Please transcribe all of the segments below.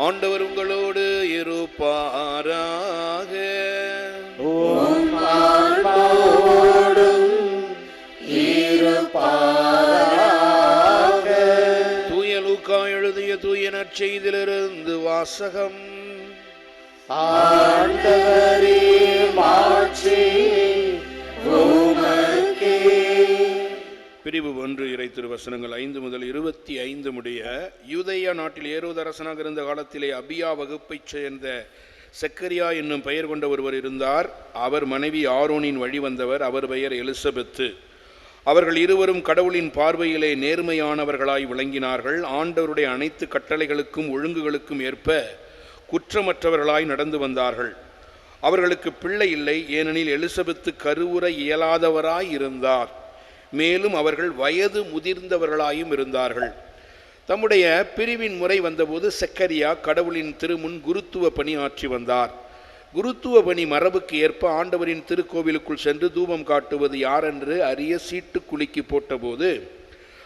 ஆண்டவர் உங்களோடு இருப்பாராக. உம் ஆன்மாவோடும் இருப்பாராக. தூய லூக்கா எழுதிய தூய நற்செய்திலிருந்து வாசகம். ஆண்டவரே மாட்சி. பிரிவு ஒன்று இறை திருவசனங்கள் ஐந்து முதல் இருபத்தி ஐந்து முடிய யூதையா நாட்டில் ஏரோதரசனாக இருந்த காலத்திலே அபியா வகுப்பைச் சேர்ந்த செக்கரியா என்னும் பெயர் கொண்ட ஒருவர் இருந்தார். அவர் மனைவி ஆரோனின் வழி வந்தவர். அவர் பெயர் எலிசபெத்து. அவர்கள் இருவரும் கடவுளின் பார்வையிலே நேர்மையானவர்களாய் விளங்கினார்கள். ஆண்டவருடைய அனைத்து கட்டளைகளுக்கும் ஒழுங்குகளுக்கும் ஏற்ப குற்றமற்றவர்களாய் நடந்து வந்தார்கள். அவர்களுக்கு பிள்ளை இல்லை. ஏனெனில் எலிசபெத்து கருவுற இயலாதவராய் இருந்தார். மேலும் அவர்கள் வயது முதிர்ந்தவர்களாயும் இருந்தார்கள். தம்முடைய பிரிவின் முறை வந்தபோது செக்கரியா கடவுளின் திருமுன் குருத்துவ பணி ஆற்றி வந்தார். குருத்துவ பணி மரபுக்கு ஏற்ப ஆண்டவரின் திருக்கோவிலுக்குள் சென்று தூபம் காட்டுவது யாரென்று அறிய சீட்டு குலுக்கி போட்டபோது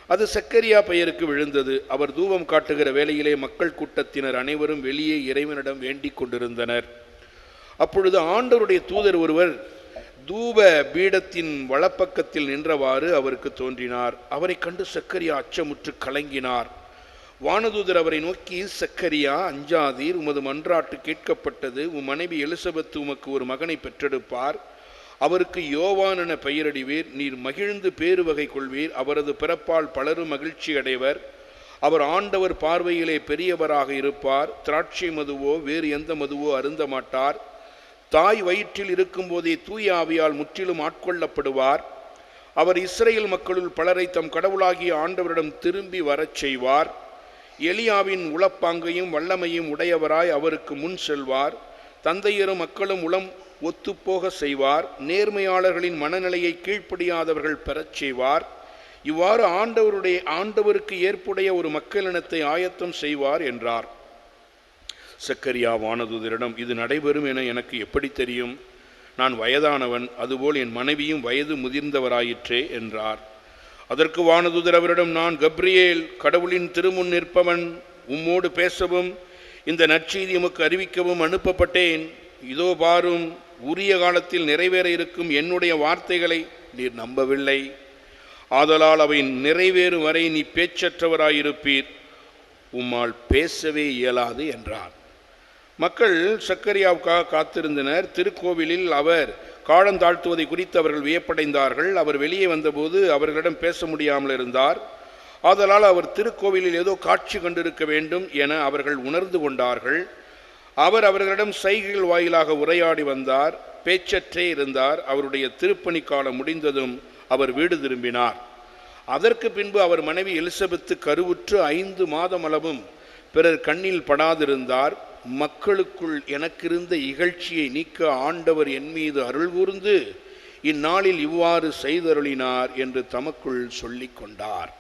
அது செக்கரியா பெயருக்கு விழுந்தது. அவர் தூபம் காட்டுகிற வேளையிலே மக்கள் கூட்டத்தினர் அனைவரும் வெளியே இறைவனிடம் வேண்டிக் கொண்டிருந்தனர். அப்பொழுது ஆண்டவருடைய தூதர் ஒருவர் தூப பீடத்தின் வலப்பக்கத்தில் நின்றவாறு அவருக்கு தோன்றினார். அவரை கண்டு சக்கரியா அச்சமுற்று கலங்கினார். வானதூதர் அவரை நோக்கி சக்கரியா அஞ்சாதீர் உமது மன்றாட்டு கேட்கப்பட்டது. உம் மனைவி எலிசபெத்து உமக்கு ஒரு மகனை பெற்றெடுப்பார். அவருக்கு யோவான் என பெயரடிவீர். நீர் மகிழ்ந்து பேறு வகை கொள்வீர். அவரது பிறப்பால் பலரும் மகிழ்ச்சி அடைவர். அவர் ஆண்டவர் பார்வையிலே பெரியவராக இருப்பார். திராட்சை மதுவோ வேறு எந்த மதுவோ அருந்த மாட்டார். தாய் வயிற்றில் இருக்கும்போதே தூய ஆவியால் முற்றிலும் ஆட்கொள்ளப்படுவார். அவர் இஸ்ரேல் மக்களுள் பலரை தம் கடவுளாகிய ஆண்டவரிடம் திரும்பி வரச் செய்வார். எலியாவின் உளப்பாங்கையும் வல்லமையும் உடையவராய் அவருக்கு முன் செல்வார். தந்தையரும் மக்களும் உளம் ஒத்துப்போக செய்வார். நேர்மையாளர்களின் மனநிலையை கீழ்ப்படியாதவர்கள் பெறச் செய்வார். இவ்வாறு ஆண்டவருடைய ஆண்டவருக்கு ஏற்புடைய ஒரு மக்களினத்தை ஆயத்தம் செய்வார் என்றார். சக்கரியா வானதுதரிடம் இது நடைபெறும் என எனக்கு எப்படி தெரியும்? நான் வயதானவன் அதுபோல் என் மனைவியும் வயது முதிர்ந்தவராயிற்றே என்றார். அதற்கு வானதுதர் அவரிடம் நான் கப்ரியேல் கடவுளின் திருமுன் நிற்பவன் உம்மோடு பேசவும் இந்த நற்செய்தி உமக்கு அறிவிக்கவும் அனுப்பப்பட்டேன். இதோ பாரும் உரிய காலத்தில் நிறைவேற இருக்கும் என்னுடைய வார்த்தைகளை நீர் நம்பவில்லை. ஆதலால் அவை நிறைவேறும் வரை நீ பேச்சற்றவராயிருப்பீர். உம்மால் பேசவே இயலாது என்றார். மக்கள் சக்கரியாவுக்காக காத்திருந்தனர். திருக்கோவிலில் அவர் காலந்தாழ்த்துவதை குறித்து அவர்கள் வியப்படைந்தார்கள். அவர் வெளியே வந்தபோது அவர்களிடம் பேச முடியாமல் இருந்தார். ஆதலால் அவர் திருக்கோவிலில் ஏதோ காட்சி கண்டிருக்க வேண்டும் என அவர்கள் உணர்ந்து கொண்டார்கள். அவர் அவர்களிடம் சைகைகள் வாயிலாக உரையாடி வந்தார். பேச்சற்றே இருந்தார். அவருடைய திருப்பணி காலம் முடிந்ததும் அவர் வீடு திரும்பினார். அதற்கு பின்பு அவர் மனைவி எலிசபெத்து கருவுற்று ஐந்து மாதம் அளவும் பிறர் கண்ணில் படாதிருந்தார். மக்களுக்குள் எனக்கிருந்த இகழ்ச்சியை நீக்க ஆண்டவர் என் மீது அருள் கூர்ந்து இந்நாளில் இவ்வாறு செய்தருளினார் என்று தமக்குள் சொல்லிக் கொண்டார்.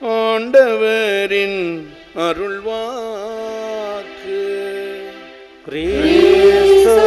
ஆண்டவரின் அருள்வாக்கு கிறிஸ்துவே.